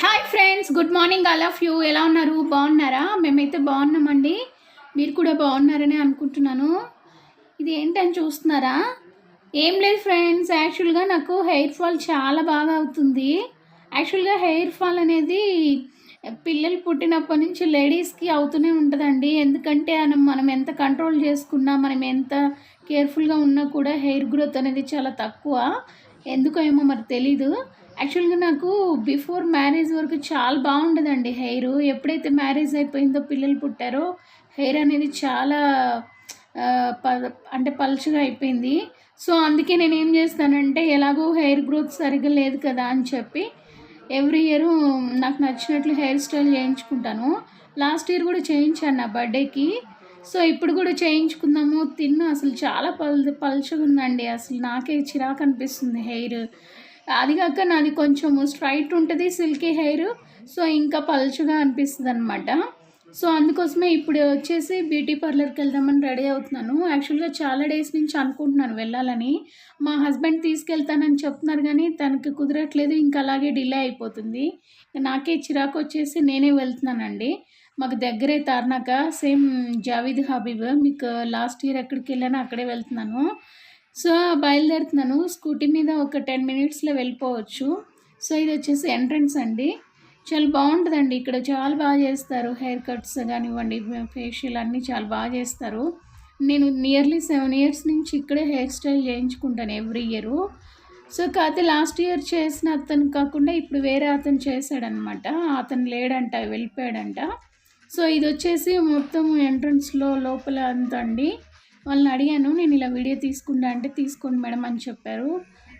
Hi friends good morning all of you ఎలా ఉన్నారు? బాగున్నారా? మేమైతే బాగున్నామండి. మీరు కూడా బాగున్నారని అనుకుంటున్నాను. ఇది ఏంటని చూస్తున్నారా? ఏం లేదు ఫ్రెండ్స్ యాక్చువల్గా నాకు హెయిర్ ఫాల్ చాలా బాగా అవుతుంది. యాక్చువల్గా హెయిర్ ఫాల్ అనేది పిల్లలు పుట్టినప్పటి నుంచి లేడీస్కి అవుతూనే ఉంటుందండి. ఎందుకంటే మనం మనం ఎంత కంట్రోల్ చేసుకున్నా మనం ఎంత కేర్ఫుల్గా ఉన్నా కూడా హెయిర్ గ్రోత్ అనేది చాలా తక్కువ. ఎందుకో ఏమో మరి తెలీదు. యాక్చువల్గా నాకు బిఫోర్ మ్యారేజ్ వరకు చాలా బాగుండదండి హెయిర్. ఎప్పుడైతే మ్యారేజ్ అయిపోయిందో పిల్లలు పుట్టారో హెయిర్ అనేది చాలా ప- అంటే పలుచగా అయిపోయింది. సో అందుకే నేను ఏం చేస్తానంటే ఎలాగో హెయిర్ గ్రోత్ సరిగ్గా లేదు కదా అని చెప్పి ఎవ్రీ ఇయర్ నాకు నచ్చినట్లు హెయిర్ స్టైల్ చేయించుకుంటాను. లాస్ట్ ఇయర్ కూడా చేయించాను నా బర్త్డేకి. సో ఇప్పుడు కూడా చేయించుకుందాము. తిన్ను అసలు చాలా పల్ పలుచగా ఉందండి. అసలు నాకే చిరాకు అనిపిస్తుంది హెయిర్. అది కాక నాది కొంచెం స్ట్రైట్ ఉంటుంది సిల్కీ హెయిర్. సో ఇంకా పలుచగా అనిపిస్తుంది అనమాట సో అందుకోసమే ఇప్పుడు వచ్చేసి బ్యూటీ పార్లర్కి వెళ్దామని రెడీ అవుతున్నాను. యాక్చువల్గా చాలా డేస్ నుంచి అనుకుంటున్నాను వెళ్ళాలని. మా హస్బెండ్ తీసుకెళ్తానని చెప్తున్నారు కానీ తనకి కుదరట్లేదు ఇంకా అలాగే డిలే అయిపోతుంది. నాకే చిరాకు వచ్చేసి నేనే వెళ్తున్నానండి. మాకు దగ్గరే తార్నాక సేమ్ జావీద్ హబీబ్ మీకు లాస్ట్ ఇయర్ ఎక్కడికి వెళ్ళానో అక్కడే వెళ్తున్నాను. సో బయలుదేరుతున్నాను. స్కూటీ మీద ఒక టెన్ మినిట్స్లో వెళ్ళిపోవచ్చు. సో ఇది వచ్చేసి ఎంట్రన్స్ అండి. చాలా బాగుంటుందండి. ఇక్కడ చాలా బాగా చేస్తారు. హెయిర్ కట్స్ కానివ్వండి ఫేషియల్ అన్నీ చాలా బాగా చేస్తారు. నేను నియర్లీ సెవెన్ ఇయర్స్ నుంచి ఇక్కడే హెయిర్ స్టైల్ చేయించుకుంటాను ఎవ్రీ ఇయర్. సో కాకపోతే లాస్ట్ ఇయర్ చేసిన అతను కాకుండా ఇప్పుడు వేరే అతను చేశాడనమాట. అతను లేడంట వెళ్ళిపోయాడంట. సో ఇది వచ్చేసి మొత్తం ఎంట్రన్స్లో లోపల అంతా అండి. వాళ్ళని అడిగాను నేను ఇలా వీడియో తీసుకుంటా అంటే తీసుకోండి మేడం అని చెప్పారు.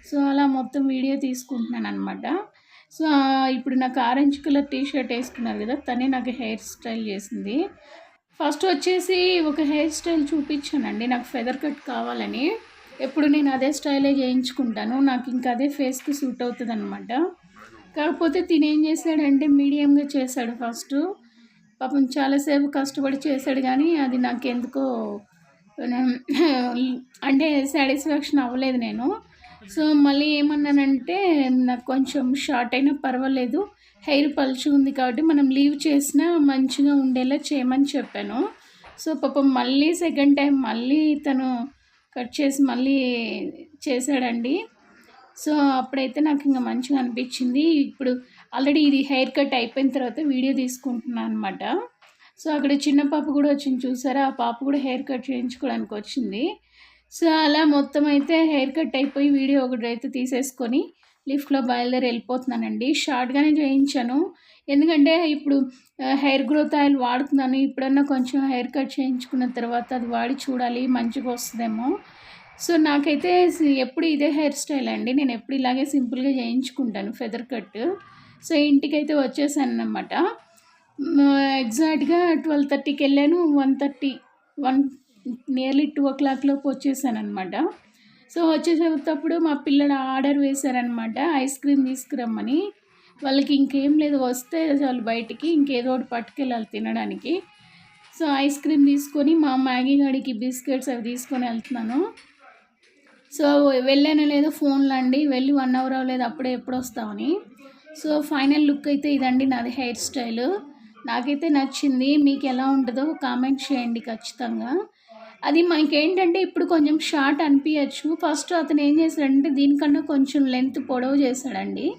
సో అలా మొత్తం వీడియో తీసుకుంటున్నాను అనమాట సో ఇప్పుడు నాకు ఆరెంజ్ కలర్ టీ షర్ట్ వేసుకున్నారు కదా తనే నాకు హెయిర్ స్టైల్ చేసింది. ఫస్ట్ వచ్చేసి ఒక హెయిర్ స్టైల్ చూపించానండి నాకు ఫెదర్ కట్ కావాలని. ఎప్పుడు నేను అదే స్టైలే చేయించుకుంటాను నాకు ఇంకా అదే ఫేస్కి సూట్ అవుతుంది అనమాట కాకపోతే తినేం ఏం చేశాడంటే మీడియంగా చేశాడు ఫస్ట్. పాపం చాలాసేపు కష్టపడి చేశాడు కానీ అది నాకు ఎందుకో అంటే సాటిస్ఫాక్షన్ అవ్వలేదు నేను. సో మళ్ళీ ఏమన్నానంటే నాకు కొంచెం షార్ట్ అయినా పర్వాలేదు. హెయిర్ పలుచు ఉంది కాబట్టి మనం లీవ్ చేసినా మంచిగా ఉండేలా చేయమని చెప్పాను. సో పాపం మళ్ళీ సెకండ్ టైం మళ్ళీ తను కట్ చేసి మళ్ళీ చేశాడండి. సో అప్పుడైతే నాకు ఇంకా మంచిగా అనిపించింది. ఇప్పుడు ఆల్రెడీ ఇది హెయిర్ కట్ అయిపోయిన తర్వాత వీడియో తీసుకుంటున్నాను అనమాట సో అక్కడ చిన్న పాప కూడా వచ్చింది. చూసారా? ఆ పాప కూడా హెయిర్ కట్ చేయించుకోవడానికి వచ్చింది. సో అలా మొత్తం అయితే హెయిర్ కట్ అయిపోయి వీడియో ఒకటి అయితే తీసేసుకొని లిఫ్ట్లో బయలుదేరి వెళ్ళిపోతున్నానండి. షార్ట్గానే చేయించాను. ఎందుకంటే ఇప్పుడు హెయిర్ గ్రోత్ ఆయిల్ వాడుతున్నాను. ఇప్పుడన్నా కొంచెం హెయిర్ కట్ చేయించుకున్న తర్వాత అది వాడి చూడాలి మంచిగా వస్తుందేమో. సో నాకైతే ఎప్పుడు ఇదే హెయిర్ స్టైల్ అండి. నేను ఎప్పుడు ఇలాగే సింపుల్గా చేయించుకుంటాను ఫెదర్ కట్. సో ఇంటికైతే వచ్చేసాను అనమాట ఎగ్జాక్ట్గా ట్వెల్వ్ థర్టీకి వెళ్ళాను. One thirty one nearly two o'clock లోపు వచ్చేసాను అనమాట సో వచ్చేసేటప్పుడు మా పిల్లలు ఆర్డర్ వేశారనమాట ఐస్ క్రీమ్ తీసుకురమ్మని. వాళ్ళకి ఇంకేం లేదు. వస్తే వాళ్ళు బయటికి ఇంకేదో ఒకటి పట్టుకెళ్ళాలి తినడానికి. సో ఐస్ క్రీమ్ తీసుకొని మా మ్యాగీ గడికి బిస్కెట్స్ అవి తీసుకొని వెళ్తున్నాను. సో వెళ్ళానో లేదో ఫోన్లో అండి. వెళ్ళి వన్ అవర్ అవ్వలేదు. అప్పుడే ఎప్పుడు వస్తామని సో ఫైనల్ లుక్ అయితే ఇదండి నాది హెయిర్ స్టైల్. నాకైతే నచ్చింది. మీకు ఎలా ఉంటుందో కామెంట్ చేయండి ఖచ్చితంగా. అది మనకి ఏంటంటే ఇప్పుడు కొంచెం షార్ట్ అనిపించచ్చు ఫస్ట్ అతను ఏం చేశాడంటే దీనికన్నా కొంచెం లెంత్ పొడవు చేశాడండి.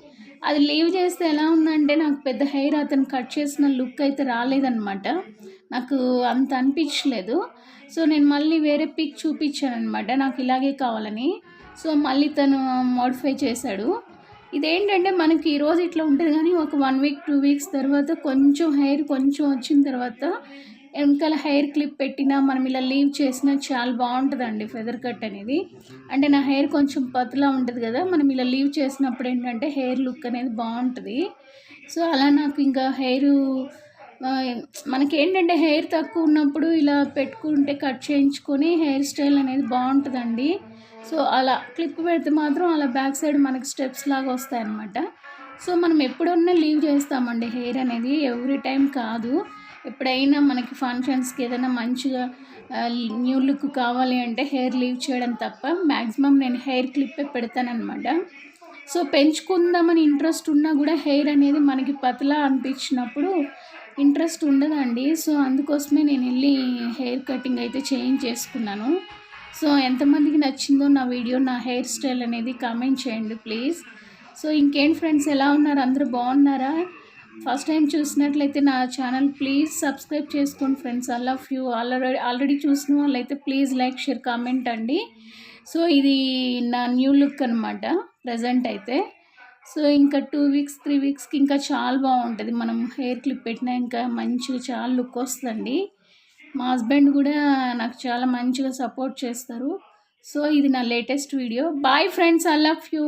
అది లీవ్ చేస్తే ఎలా ఉందంటే నాకు పెద్ద హెయిర్ అతను కట్ చేసిన లుక్ అయితే రాలేదన్నమాట. నాకు అంత అనిపించలేదు. సో నేను మళ్ళీ వేరే పిక్ చూపించాను అనమాట నాకు ఇలాగే కావాలని. సో మళ్ళీ తను మోడిఫై చేశాడు. ఇదేంటంటే మనకి ఈరోజు ఇట్లా ఉంటుంది కానీ ఒక వన్ వీక్ టూ వీక్స్ తర్వాత కొంచెం హెయిర్ కొంచెం వచ్చిన తర్వాత వెనకాల హెయిర్ క్లిప్ పెట్టినా మనం ఇలా లీవ్ చేసినా చాలా బాగుంటుందండి ఫెదర్ కట్ అనేది. అంటే నా హెయిర్ కొంచెం పతలా ఉంటుంది కదా మనం ఇలా లీవ్ చేసినప్పుడు ఏంటంటే హెయిర్ లుక్ అనేది బాగుంటుంది. సో అలా నాకు ఇంకా హెయిర్ మనకి ఏంటంటే హెయిర్ తక్కువ ఉన్నప్పుడు ఇలా పెట్టుకుంటే కట్ చేయించుకొని హెయిర్ స్టైల్ అనేది బాగుంటుందండి. సో అలా క్లిప్ పెడితే మాత్రం అలా బ్యాక్ సైడ్ మనకి స్టెప్స్ లాగా వస్తాయన్నమాట. సో మనం ఎప్పుడన్నా లీవ్ చేస్తామండి హెయిర్ అనేది ఎవ్రీ టైం కాదు. ఎప్పుడైనా మనకి ఫంక్షన్స్కి ఏదైనా మంచిగా న్యూ లుక్ కావాలి అంటే హెయిర్ లీవ్ చేయడం తప్ప మ్యాక్సిమం నేను హెయిర్ క్లిప్పే పెడతానమాట సో పెంచుకుందామని ఇంట్రెస్ట్ ఉన్నా కూడా హెయిర్ అనేది మనకి పతలా అనిపించినప్పుడు ఇంట్రెస్ట్ ఉండదండి. సో అందుకోసమే నేను వెళ్ళి హెయిర్ కటింగ్ అయితే చేంజ్ చేసుకున్నాను. సో ఎంతమందికి నచ్చిందో నా వీడియో నా హెయిర్ స్టైల్ అనేది కామెంట్ చేయండి ప్లీజ్. సో ఇంకేంటి ఫ్రెండ్స్ ఎలా ఉన్నారు? అందరూ బాగున్నారా? ఫస్ట్ టైం చూసినట్లయితే నా ఛానల్ ప్లీజ్ సబ్స్క్రైబ్ చేసుకోండి friends. I love you. Already already చూసిన వాళ్ళైతే ప్లీజ్ లైక్ షేర్ కామెంట్ అండి. సో ఇది నా న్యూ లుక్ అనమాట ప్రజెంట్ అయితే. సో ఇంకా టూ వీక్స్ త్రీ వీక్స్కి ఇంకా చాలా బాగుంటుంది. మనం హెయిర్ క్లిప్ పెట్టినా ఇంకా మంచిగా చాలా లుక్ వస్తుందండి. మా హస్బెండ్ కూడా నాకు చాలా మంచిగా సపోర్ట్ చేస్తారు. సో ఇది నా latest video. Bye friends I love you.